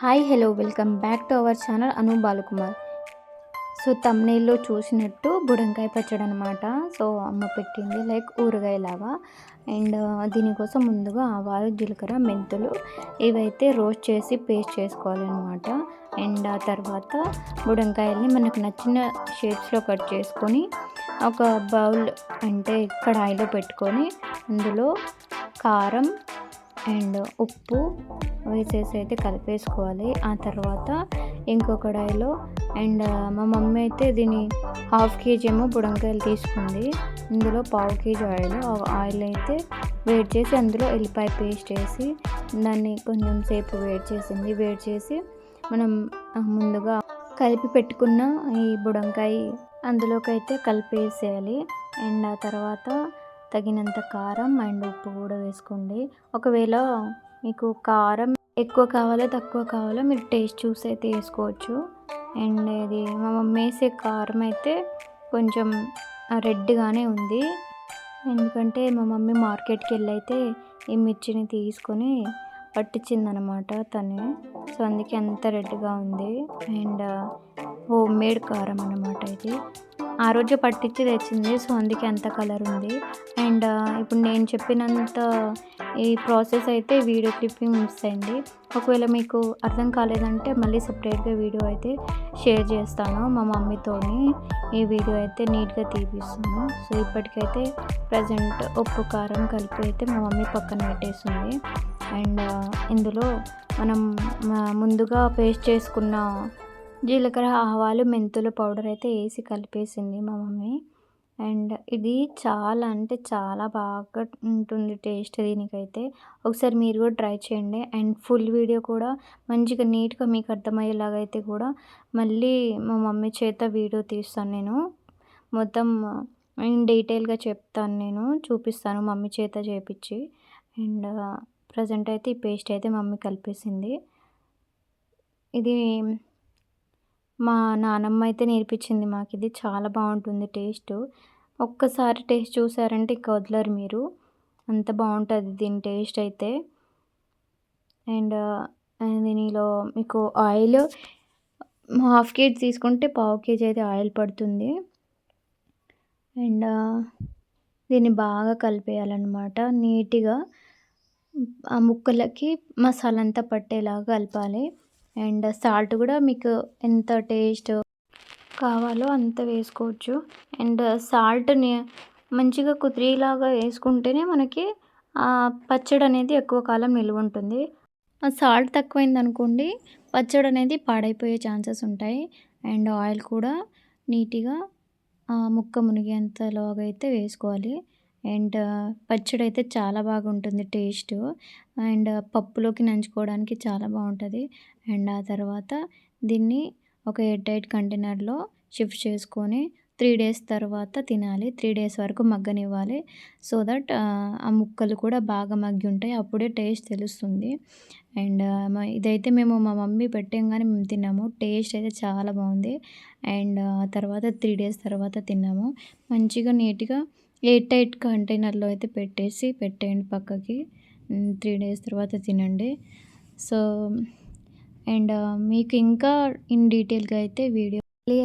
Hi hello welcome back to our channel Anu Balakumar. So తమ్నేల్లో చూసినట్టు బుడంకాయ పచ్చడి అనమాట so అమ్మ పెట్టింది లైక్ ఊరగాయలాగా. అండ్ దీనికోసం ముందుగా ఆవాలు జీలకర్ర మెంతులు ఇవైతే రోస్ట్ చేసి పేస్ట్ చేసుకోవాలన్నమాట. అండ్ ఆ తర్వాత బుడంకాయల్ని మనకు నచ్చిన షేప్స్లో కట్ చేసుకొని ఒక బౌల్ అంటే కడాయిలో పెట్టుకొని అందులో కారం అండ్ ఉప్పు వేసేసి అయితే కలిపేసుకోవాలి. ఆ తర్వాత ఇంకొక డైలో అండ్ మా మమ్మీ అయితే దీని హాఫ్ కేజీ ఏమో బుడంకాయలు తీసుకుంది. ఇందులో పావు కేజీ ఆయిల్ ఆయిల్ అయితే వేడి చేసి అందులో ఎల్లిపాయ పేస్ట్ వేసి దాన్ని కొంచెం సేపు వేడి చేసింది. వేడి చేసి మనం ముందుగా కలిపి పెట్టుకున్న ఈ బుడంకాయ అందులోకి అయితే కలిపేసేయాలి. అండ్ ఆ తర్వాత తగినంత కారం అండ్ ఉప్పు కూడా వేసుకోండి. ఒకవేళ మీకు కారం ఎక్కువ కావాలో తక్కువ కావాలో మీరు టేస్ట్ చూసి అయితే వేసుకోవచ్చు. అండ్ ఇది మా మమ్మీ వేసే కారం అయితే కొంచెం రెడ్గానే ఉంది. ఎందుకంటే మా మమ్మీ మార్కెట్కి వెళ్ళి అయితే ఈ మిర్చిని తీసుకొని పట్టించిందనమాట తనే. సో అందుకే అంత రెడ్గా ఉంది. అండ్ హోమ్ మేడ్ కారం అనమాట ఇది. ఆ రోజు పట్టించి తెచ్చింది. సో అందుకే అంత కలర్ ఉంది. అండ్ ఇప్పుడు నేను చెప్పినంత ఈ ప్రాసెస్ అయితే వీడియో క్లిప్పింగ్ మిస్ అయింది. ఒకవేళ మీకు అర్థం కాలేదంటే మళ్ళీ సపరేట్గా వీడియో అయితే షేర్ చేస్తాను మా మమ్మీతోని. ఈ వీడియో అయితే నీట్గా తీపిస్తాను సో ఇప్పటికైతే ప్రజెంట్ ఉప్పు కారం కలిపి అయితే మా మమ్మీ పక్కన పెట్టేస్తుంది అండ్ ఇందులో మనం ముందుగా పేస్ట్ చేసుకున్న జీలకర్ర ఆవాలు మెంతులు పౌడర్ అయితే వేసి కలిపేసింది మా మమ్మీ. అండ్ ఇది చాలా అంటే చాలా బాగా ఉంటుంది టేస్ట్ దీనికైతే. ఒకసారి మీరు కూడా ట్రై చేయండి. అండ్ ఫుల్ వీడియో కూడా మంచిగా నీట్గా మీకు అర్థమయ్యేలాగా అయితే కూడా మళ్ళీ మా మమ్మీ చేత వీడియో తీస్తాను నేను. మొత్తం డీటెయిల్గా చెప్తాను నేను. చూపిస్తాను మమ్మీ చేత చేపించి. అండ్ ప్రజెంట్ అయితే ఈ పేస్ట్ అయితే మమ్మీ కలిపేసింది. ఇది మా నానమ్మ అయితే నేర్పించింది మాకు. ఇది చాలా బాగుంటుంది టేస్ట్. ఒక్కసారి టేస్ట్ చూసారంటే ఇక వదలరు మీరు. అంత బాగుంటుంది దీని టేస్ట్ అయితే. అండ్ దీనిలో మీకు ఆయిల్ హాఫ్ కేజీ తీసుకుంటే పావు కేజీ అయితే ఆయిల్ పడుతుంది. అండ్ దీన్ని బాగా కలిపేయాలన్నమాట. నీట్గా ఆ ముక్కలకి మసాలా అంతా పట్టేలాగా కలపాలి. అండ్ సాల్ట్ కూడా మీకు ఎంత టేస్ట్ కావాలో అంత వేసుకోవచ్చు. అండ్ సాల్ట్ని మంచిగా కుదిరేలాగా వేసుకుంటేనే మనకి పచ్చడి అనేది ఎక్కువ కాలం నిల్వ ఉంటుంది. సాల్ట్ తక్కువైంది అనుకోండి పచ్చడి అనేది పాడైపోయే ఛాన్సెస్ ఉంటాయి. అండ్ ఆయిల్ కూడా నీట్గా ముక్క మునిగేంతలాగా అయితే వేసుకోవాలి. అండ్ పచ్చడి అయితే చాలా బాగుంటుంది టేస్ట్. అండ్ పప్పులోకి నంచుకోవడానికి చాలా బాగుంటుంది. అండ్ ఆ తర్వాత దీన్ని ఒక ఎయిర్ టైట్ కంటైనర్లో షిఫ్ట్ చేసుకొని త్రీ డేస్ తర్వాత తినాలి. త్రీ డేస్ వరకు మగ్గనివ్వాలి. సో దట్ ఆ ముక్కలు కూడా బాగా మగ్గి ఉంటాయి అప్పుడే టేస్ట్ తెలుస్తుంది. అండ్ ఇదైతే మేము మా మమ్మీ పెట్టంగానే మేము తిన్నాము. టేస్ట్ అయితే చాలా బాగుంది. అండ్ ఆ తర్వాత త్రీ డేస్ తర్వాత తిన్నాము. మంచిగా నీట్గా ఎయిర్ టైట్ కంటైనర్లో అయితే పెట్టేసి పెట్టేయండి పక్కకి. త్రీ డేస్ తర్వాత తినండి. సో అండ్ మీకు ఇంకా ఇన్ డీటెయిల్గా అయితే వీడియో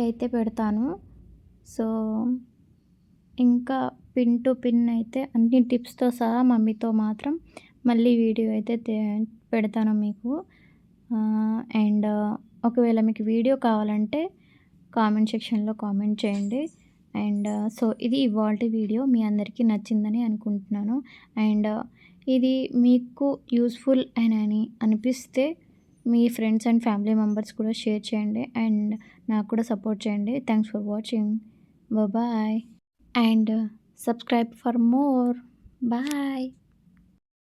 అయితే పెడతాను. సో ఇంకా పిన్ టు పిన్ అయితే అన్ని టిప్స్తో సహా మమ్మీతో మాత్రం మళ్ళీ వీడియో అయితే పెడతాను మీకు. అండ్ ఒకవేళ మీకు వీడియో కావాలంటే కామెంట్ సెక్షన్లో కామెంట్ చేయండి. అండ్ uh, సో ఇది ఇవాళ వీడియో. మీ అందరికీ నచ్చిందని అనుకుంటున్నాను. అండ్ uh, ఇది మీకు యూస్ఫుల్ అని అనిపిస్తే మీ ఫ్రెండ్స్ అండ్ ఫ్యామిలీ మెంబర్స్ కూడా షేర్ చేయండి. అండ్ నాకు కూడా సపోర్ట్ చేయండి. Thanks for watching. Bye and uh, subscribe for more. Bye.